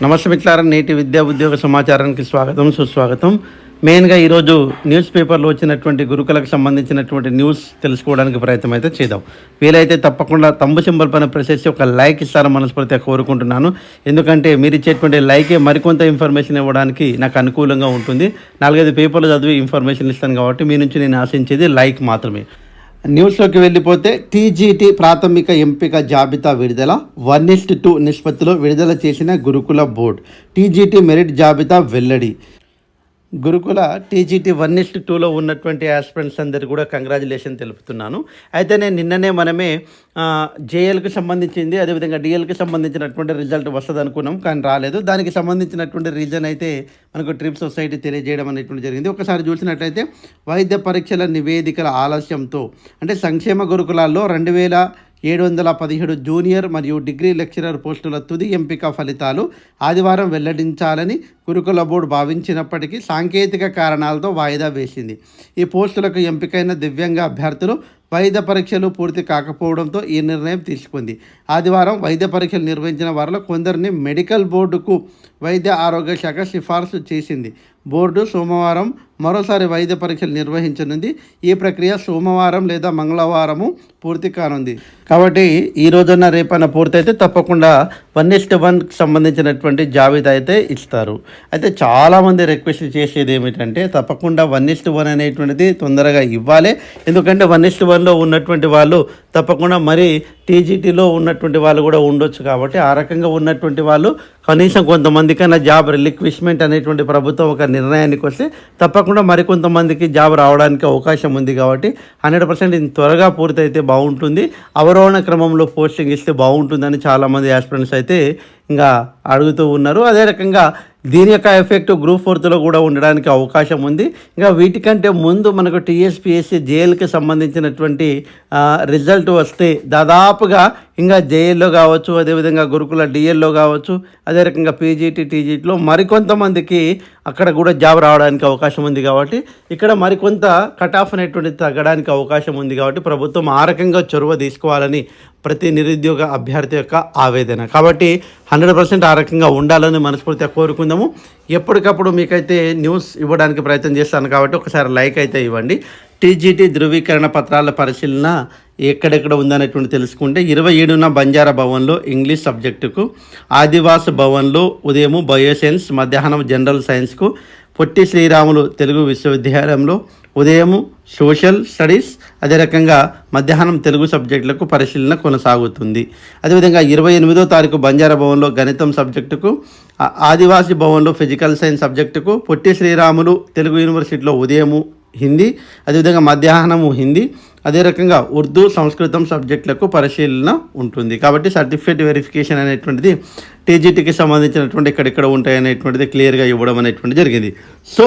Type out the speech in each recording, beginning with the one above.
నమస్తే మిత్రులారా నేటి విద్యా ఉద్యోగ సమాచారానికి స్వాగతం సుస్వాగతం. మెయిన్గా ఈరోజు న్యూస్ పేపర్లో వచ్చినటువంటి గురుకులకు సంబంధించినటువంటి న్యూస్ తెలుసుకోవడానికి ప్రయత్నం అయితే చేద్దాం. వీలైతే తప్పకుండా తమ్ము సింబల్ పైన ప్రెస్ చేసి ఒక లైక్ ఇస్తారని మనస్ఫూర్తిగా కోరుకుంటున్నాను. ఎందుకంటే మీరు ఇచ్చేటువంటి లైకే మరికొంత ఇన్ఫర్మేషన్ ఇవ్వడానికి నాకు అనుకూలంగా ఉంటుంది. నాలుగైదు పేపర్లు చదివి ఇన్ఫర్మేషన్ ఇస్తాను కాబట్టి మీ నుంచి నేను ఆశించేది లైక్ మాత్రమే. న్యూస్లోకి వెళ్ళిపోతే టీజీటీ ప్రాథమిక ఎంపిక జాబితా విడుదల వన్ ఇస్ట్ టూ నిష్పత్తిలో విడుదల చేసిన గురుకుల బోర్డ్. టీజీటీ మెరిట్ జాబితా వెల్లడి. గురుకుల టీజీటీ వన్ ఇస్ట్ టూలో ఉన్నటువంటి ఆస్పిరెంట్స్ అందరికీ కూడా కంగ్రాచులేషన్ తెలుపుతున్నాను. అయితే నేను నిన్ననే మనమే జేఎల్కి సంబంధించింది అదేవిధంగా డిఎల్కి సంబంధించినటువంటి రిజల్ట్ వస్తుంది అనుకున్నాం కానీ రాలేదు. దానికి సంబంధించినటువంటి రీజన్ అయితే మనకు ట్రిప్ సొసైటీ తెలియజేయడం అనేటువంటి జరిగింది. ఒకసారి చూసినట్లయితే వైద్య పరీక్షల నివేదికల ఆలస్యంతో అంటే సంక్షేమ గురుకులాల్లో రెండు వేల ఏడు వందల పదిహేడు జూనియర్ మరియు డిగ్రీ లెక్చరర్ పోస్టుల తుది ఎంపిక ఫలితాలు ఆదివారం వెల్లడించాలని గురుకుల బోర్డు భావించినప్పటికీ సాంకేతిక కారణాలతో వాయిదా వేసింది. ఈ పోస్టులకు ఎంపికైన దివ్యాంగ అభ్యర్థులు వైద్య పరీక్షలు పూర్తి కాకపోవడంతో ఈ నిర్ణయం తీసుకుంది. ఆదివారం వైద్య పరీక్షలు నిర్వహించిన వారిలో కొందరిని మెడికల్ బోర్డుకు వైద్య ఆరోగ్య శాఖ సిఫార్సు చేసింది. బోర్డు సోమవారం మరోసారి వైద్య పరీక్షలు నిర్వహించనుంది. ఈ ప్రక్రియ సోమవారం లేదా మంగళవారము పూర్తి కానుంది. కాబట్టి ఈ రోజున రేపైనా పూర్తయితే తప్పకుండా వన్ ఇస్ట్ వన్కి సంబంధించినటువంటి జాబితా అయితే ఇస్తారు. అయితే చాలామంది రిక్వెస్ట్ చేసేది ఏమిటంటే తప్పకుండా వన్ ఇస్ట్ వన్ అనేటువంటిది తొందరగా ఇవ్వాలి. ఎందుకంటే వన్ ఇస్ట్ వన్లో ఉన్నటువంటి వాళ్ళు తప్పకుండా మరి టీజీటీలో ఉన్నటువంటి వాళ్ళు కూడా ఉండొచ్చు కాబట్టి ఆ రకంగా ఉన్నటువంటి వాళ్ళు కనీసం కొంతమందికైనా జాబ్ రిలిక్విష్మెంట్ అనేటువంటి ప్రభుత్వం ఒక నిర్ణయానికి వస్తే తప్పకుండా మరికొంతమందికి జాబ్ రావడానికి అవకాశం ఉంది కాబట్టి హండ్రెడ్ పర్సెంట్ ఇది త్వరగా పూర్తయితే బాగుంటుంది. అవరోహణ క్రమంలో పోస్టింగ్ ఇస్తే బాగుంటుందని చాలామంది ఆస్పిరెంట్స్ అయితే ఇంకా అడుగుతూ ఉన్నారు. అదే రకంగా దీని యొక్క ఎఫెక్ట్ గ్రూప్ ఫోర్త్లో కూడా ఉండడానికి అవకాశం ఉంది. ఇంకా వీటికంటే ముందు మనకు టీఎస్పీఎస్సీ జేఎల్కి సంబంధించినటువంటి రిజల్ట్ వస్తే దాదాపుగా ఇంకా జేఎల్లో కావచ్చు అదేవిధంగా గురుకుల డిఎల్లో కావచ్చు అదే రకంగా పీజీటీ టీజీటీలో మరికొంతమందికి అక్కడ కూడా జాబ్ రావడానికి అవకాశం ఉంది కాబట్టి ఇక్కడ మరికొంత కట్ ఆఫ్ అనేటువంటి తగ్గడానికి అవకాశం ఉంది కాబట్టి ప్రభుత్వం ఆ రకంగా చొరవ తీసుకోవాలని ప్రతి నిరుద్యోగ అభ్యర్థి యొక్క ఆవేదన. కాబట్టి హండ్రెడ్ పర్సెంట్ ఆ రకంగా ఉండాలని మనస్ఫూర్తిగా కోరుకుందాము. ఎప్పటికప్పుడు మీకైతే న్యూస్ ఇవ్వడానికి ప్రయత్నం చేస్తాను కాబట్టి ఒకసారి లైక్ అయితే ఇవ్వండి. టీజీటీ ధృవీకరణ పత్రాల పరిశీలన ఎక్కడెక్కడ ఉందనేటువంటి తెలుసుకుంటే ఇరవై ఏడున బంజారా భవన్లో ఇంగ్లీష్ సబ్జెక్టుకు ఆదివాస్ భవన్లో ఉదయము బయోసైన్స్ మధ్యాహ్నం జనరల్ సైన్స్కు పొట్టి శ్రీరాములు తెలుగు విశ్వవిద్యాలయంలో ఉదయము సోషల్ స్టడీస్ అదే రకంగా మధ్యాహ్నం తెలుగు సబ్జెక్టులకు పరిశీలన కొనసాగుతుంది. అదేవిధంగా ఇరవై ఎనిమిదో తారీఖు బంజారా భవన్లో గణితం సబ్జెక్టుకు ఆదివాసీ భవన్లో ఫిజికల్ సైన్స్ సబ్జెక్టుకు పొట్టి శ్రీరాములు తెలుగు యూనివర్సిటీలో ఉదయము హిందీ అదేవిధంగా మధ్యాహ్నము హిందీ అదే రకంగా ఉర్దూ సంస్కృతం సబ్జెక్టులకు పరిశీలన ఉంటుంది. కాబట్టి సర్టిఫికేట్ వెరిఫికేషన్ అనేటువంటిది టీజీటీకి సంబంధించినటువంటి ఎక్కడెక్కడ ఉంటాయి అనేటువంటిది క్లియర్గా ఇవ్వడం అనేటువంటి జరిగింది. సో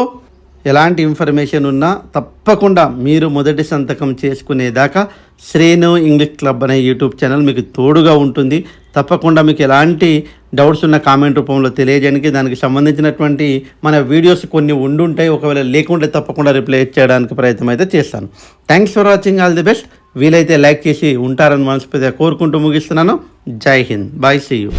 ఎలాంటి ఇన్ఫర్మేషన్ ఉన్నా తప్పకుండా మీరు మొదటి సంతకం చేసుకునేదాకా శ్రేణు ఇంగ్లీష్ క్లబ్ అనే యూట్యూబ్ ఛానల్ మీకు తోడుగా ఉంటుంది. తప్పకుండా మీకు ఎలాంటి డౌట్స్ ఉన్న కామెంట్ రూపంలో తెలియజేయడానికి దానికి సంబంధించినటువంటి మన వీడియోస్ కొన్ని ఉండుంటాయి. ఒకవేళ లేకుంటే తప్పకుండా రిప్లై చేయడానికి ప్రయత్నం అయితే చేస్తాను. Thanks for watching all the best వీలైతే లైక్ చేసి ఉంటారని మనస్ఫూర్తిగా కోరుకుంటూ ముగిస్తున్నాను. జై హింద్. Bye see you